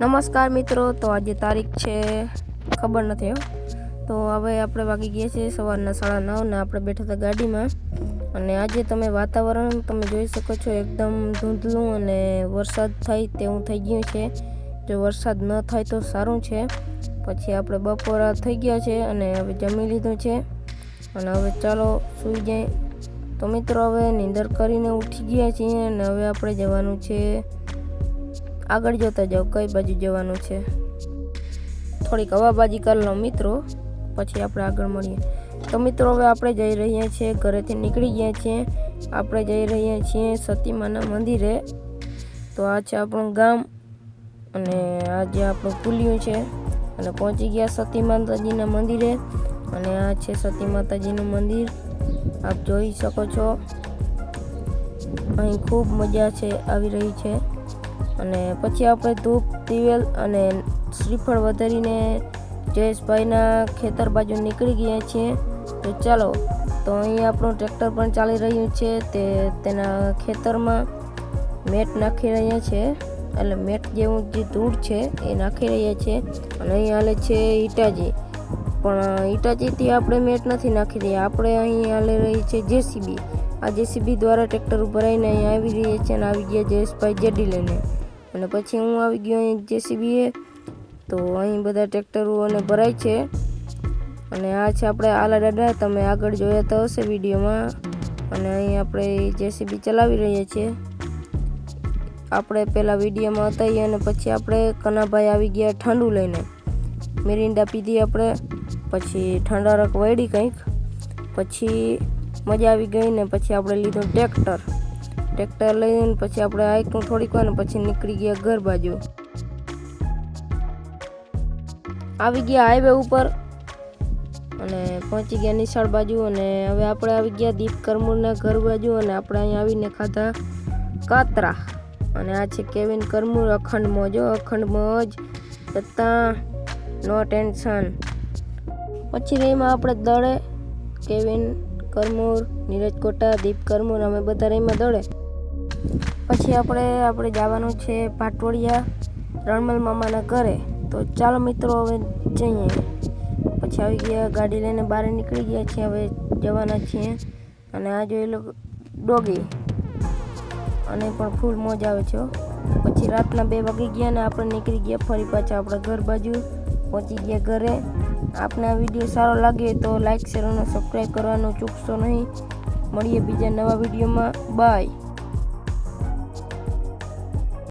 નમસ્કાર મિત્રો, તો આજે તારીખ છે, ખબર નથી તો હવે આપણે વાગી ગયા છીએ સવારના સાડા નવ ને આપણે બેઠા હતા ગાડીમાં. અને આજે તમે વાતાવરણ તમે જોઈ શકો છો એકદમ ધૂંધલું અને વરસાદ થાય તેવું થઈ ગયું છે. જો વરસાદ ન થાય તો સારું છે. પછી આપણે બપોરા થઈ ગયા છે અને હવે જમી લીધું છે. અને હવે ચાલો સૂઈ જાય. તો મિત્રો, હવે નીંદર કરીને ઉઠી ગયા છીએ અને હવે આપણે જવાનું છે આગળ જોતા જાઓ કઈ બાજુ જવાનું છે. થોડીક હવાબાજી કરી લો મિત્રો, પછી આપણે આગળ મળીએ. તો મિત્રો, હવે આપણે જઈ રહ્યા છીએ, ઘરેથી નીકળી ગયા છીએ. આપણે જઈ રહ્યા છીએ સતીમાના મંદિરે. તો આ છે આપણું ગામ અને આ જે આપણું પુલિયું છે. અને પહોંચી ગયા સતી માતાજીના મંદિરે. અને આ છે સતી માતાજીનું મંદિર. આપ જોઈ શકો છો. અહીં ખૂબ મજા છે, આવી રહી છે. અને પછી આપણે ધૂપ દિવેલ અને શ્રીફળ વધારીને જયેશભાઈના ખેતર બાજુ નીકળી ગયા છીએ. તો ચાલો, તો અહીં આપણું ટ્રેક્ટર પણ ચાલી રહ્યું છે તે તેના ખેતરમાં મેટ નાખી રહ્યા છે. એટલે મેટ જેવું જે ધૂળ છે એ નાખી રહ્યા છે. અને અહીં હાલે છે ઈટાજી. પણ ઈટાજીથી આપણે મેટ નથી નાખી રહ્યા. આપણે અહીં હાલે રહી છે જેસીબી. આ જેસીબી દ્વારા ટ્રેક્ટર ઉભરાઈને અહીં આવી રહી છે અને આવી ગયા જયેશભાઈ જેડી લઈને. અને પછી હું આવી ગયો અહીં જેસીબીએ. તો અહીં બધા ટ્રેક્ટરો અને ભરાય છે. અને આ છે આપણે આલા દાદા, તમે આગળ જોયા તો હશે વિડીયોમાં. અને અહીં આપણે જેસીબી ચલાવી રહ્યા છીએ. આપણે પહેલાં વિડીયોમાં હતા અને પછી આપણે કનાભાઈ આવી ગયા ઠંડુ લઈને. મિરિંડા પીધી આપણે. પછી ઠંડારક વળી કંઈક. પછી મજા આવી ગઈ ને પછી આપણે લીધું ટ્રેક્ટર. ટ્રેક્ટર લઈને પછી આપણે આઈકનું થોડીક વાર પછી નીકળી ગયા ઘર બાજુ. આવી ગયા હાઈવે ઉપર અને પહોંચી ગયા નિશાળ બાજુ અને હવે આપણે આવી ગયા દીપ કરમૂરના ઘર બાજુ અને આપણે અહીંયા આવીને ખાધા કાતરા. અને આ છે કેવિન કરમૂર, અખંડ મોજો અખંડ મોજ તથા નો ટેન્શન. પછી રહીમાં આપણે દળે, કેવિન કરમૂર, નીરજ કોટા દીપ કરમૂર અમે બધા રહીમાં દળે. પછી આપણે આપણે જવાનું છે પાટોડિયા રણમલ મામાના ઘરે. તો ચાલો મિત્રો, હવે જઈએ. પછી આવી ગયા, ગાડી લઈને બહાર નીકળી ગયા છીએ, હવે જવાના છીએ. અને આ જોઈ લો ડોગી. અને પણ ફૂલ મોજ આવે છે પછી રાતના બે વાગી ગયા ને આપણે નીકળી ગયા ફરી પાછા આપણા ઘર બાજુ. પહોંચી ગયા ઘરે. આપને આ વીડિયો સારો લાગે તો લાઇક શેર અને સબસ્ક્રાઈબ કરવાનું ચૂકશો નહીં. મળીએ બીજા નવા વિડીયોમાં. બાય